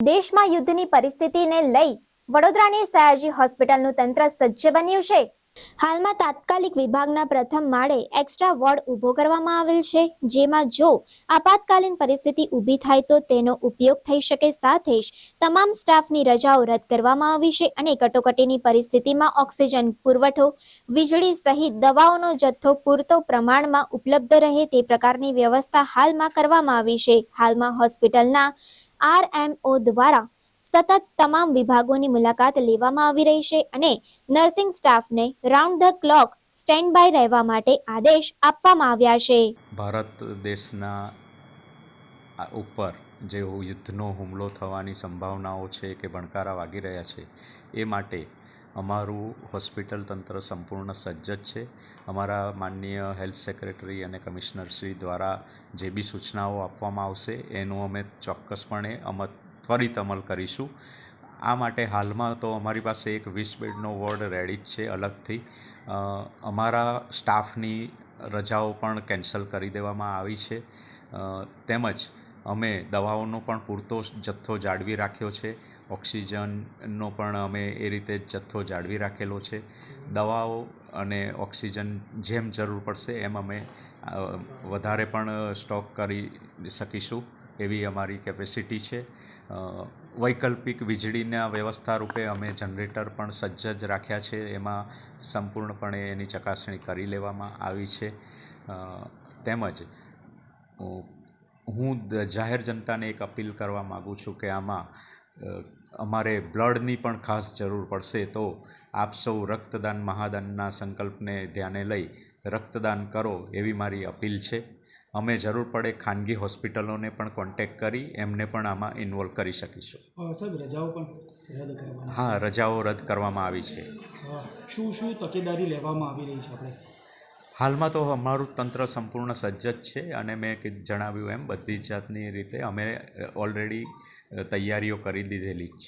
દેશમાં યુદ્ધની પરિસ્થિતિને લઈ વડોદરાની સયાજી હોસ્પિટલનું તંત્ર સજ્જ બન્યું છે. હાલમાં તાત્કાલિક વિભાગના પ્રથમ માળે એક્સ્ટ્રા વોર્ડ ઊભો કરવામાં આવેલ છે, જેમાં જો આપાતકાલીન પરિસ્થિતિ ઊભી થાય તો તેનો ઉપયોગ થઈ શકે સાથે જ તમામ સ્ટાફની રજાઓ રદ કરવામાં આવી છે અને કટોકટીની પરિસ્થિતિમાં ઓક્સિજન પુરવઠો, વીજળી સહિત દવાઓનો જથ્થો પૂરતો પ્રમાણમાં ઉપલબ્ધ રહે તે પ્રકારની વ્યવસ્થા હાલમાં કરવામાં આવી છે. હાલમાં હોસ્પિટલના આરએમઓ દ્વારા સતત તમામ વિભાગોની મુલાકાત લેવામાં આવી રહી છે અને નર્સિંગ સ્ટાફને round the clock stand by રહેવા માટે આદેશ આપવામાં આવ્યા છે. ભારત દેશના ઉપર જે યુદ્ધનો હુમલો થવાની સંભાવનાઓ છે કે ભણકારા વાગી રહ્યા છે, એ માટે અમારું હોસ્પિટલ તંત્ર સંપૂર્ણ સજ્જ જ છે. અમારા માનનીય હેલ્થ સેક્રેટરી અને કમિશનરશ્રી દ્વારા જે બી સૂચનાઓ આપવામાં આવશે, એનું અમે ચોક્કસપણે અમ ત્વરિત અમલ કરીશું. આ માટે હાલમાં તો અમારી પાસે એક વીસ બેડનો વોર્ડ રેડી જ છે અલગથી. અમારા સ્ટાફની રજાઓ પણ કેન્સલ કરી દેવામાં આવી છે. તેમજ અમે દવાઓનો પણ પૂરતો જથ્થો જાળવી રાખ્યો છે. ઓક્સિજનનો પણ અમે એ રીતે જથ્થો જાળવી રાખેલો છે. દવાઓ અને ઓક્સિજન જેમ જરૂર પડશે એમ અમે વધારે પણ સ્ટોક કરી શકીશું એવી અમારી કેપેસિટી છે. વૈકલ્પિક વીજળીના વ્યવસ્થા રૂપે અમે જનરેટર પણ સજ્જ જ રાખ્યા છે. એમાં સંપૂર્ણપણે એની ચકાસણી કરી લેવામાં આવી છે. તેમજ હું જાહેર જનતાને એક અપીલ કરવા માગું છું કે આમાં અમારે બ્લડની પણ ખાસ જરૂર પડશે. તો આપ સૌ રક્તદાન મહાદાનના સંકલ્પને ધ્યાને લઈ રક્તદાન કરો એવી મારી અપીલ છે. અમે જરૂર પડે ખાનગી હોસ્પિટલોને પણ કોન્ટેક કરી એમને પણ આમાં ઇન્વોલ્વ કરી શકીશું. સાહેબ રજાઓ પણ રદ કરવામાં હા રજાઓ રદ કરવામાં આવી છે. શું શું તકેદારી લેવામાં આવી રહી છે આપણે? હાલમાં તો અમારું તંત્ર સંપૂર્ણ સજ્જ જ છે અને મેં જણાવ્યું એમ બધી જાતની રીતે અમે ઓલરેડી તૈયારીઓ કરી દીધેલી જ છે.